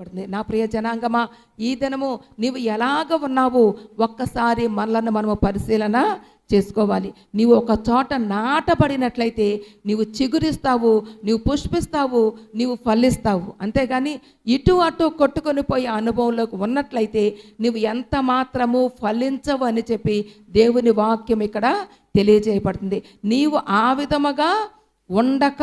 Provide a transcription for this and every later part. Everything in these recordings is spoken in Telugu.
పడుతుంది నా ప్రియ జనాంగమా ఈ దినము నీవు ఎలాగ ఉన్నావు ఒక్కసారి మనలను మనము పరిశీలన చేసుకోవాలి. నీవు ఒక చోట నాటబడినట్లయితే నీవు చిగురిస్తావు నీవు పుష్పిస్తావు నీవు ఫలిస్తావు. అంతేగాని ఇటు అటు కొట్టుకొని పోయే అనుభవంలోకి ఉన్నట్లయితే నువ్వు ఎంత మాత్రము ఫలించవు అని చెప్పి దేవుని వాక్యం ఇక్కడ తెలియజేయబడుతుంది. నీవు ఆ విధముగా ఉండక.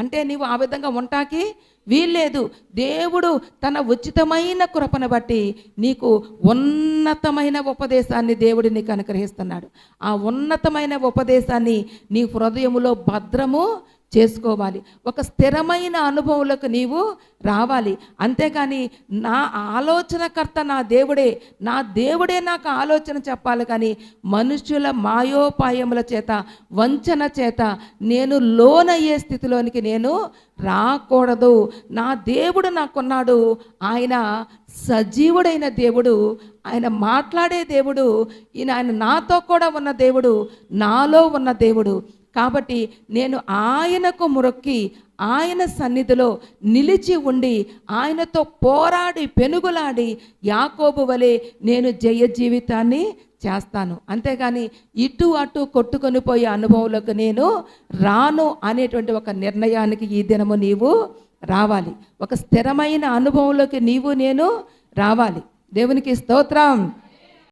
అంటే నీవు ఆ విధంగా ఉంటాకి? వీల్లేదు. దేవుడు తన ఉచితమైన కృపను బట్టి నీకు ఉన్నతమైన ఉపదేశాన్ని దేవుడు నీకు అనుగ్రహిస్తున్నాడు. ఆ ఉన్నతమైన ఉపదేశాన్ని నీ హృదయములో భద్రము చేసుకోవాలి. ఒక స్థిరమైన అనుభవంలోకి నీవు రావాలి. అంతేకాని నా ఆలోచనకర్త నా దేవుడే నా దేవుడే నాకు ఆలోచన చెప్పాలి కానీ మనుషుల మాయోపాయముల చేత వంచన చేత నేను లోనయ్యే స్థితిలోనికి నేను రాకూడదు. నా దేవుడు నాకున్నాడు ఆయన సజీవుడైన దేవుడు. ఆయన మాట్లాడే దేవుడు. ఈయన ఆయన నాతో కూడా ఉన్న దేవుడు. నాలో ఉన్న దేవుడు. కాబట్టి నేను ఆయనకు మురొక్కి ఆయన సన్నిధిలో నిలిచి ఉండి ఆయనతో పోరాడి పెనుగులాడి యాకోబు వలె నేను జయ జీవితాన్ని చేస్తాను. అంతేగాని ఇటు అటు కొట్టుకొని పోయే అనుభవంలోకి నేను రాను అనేటువంటి ఒక నిర్ణయానికి ఈ దినము నీవు రావాలి. ఒక స్థిరమైన అనుభవంలోకి నీవు నేను రావాలి. దేవునికి స్తోత్రం.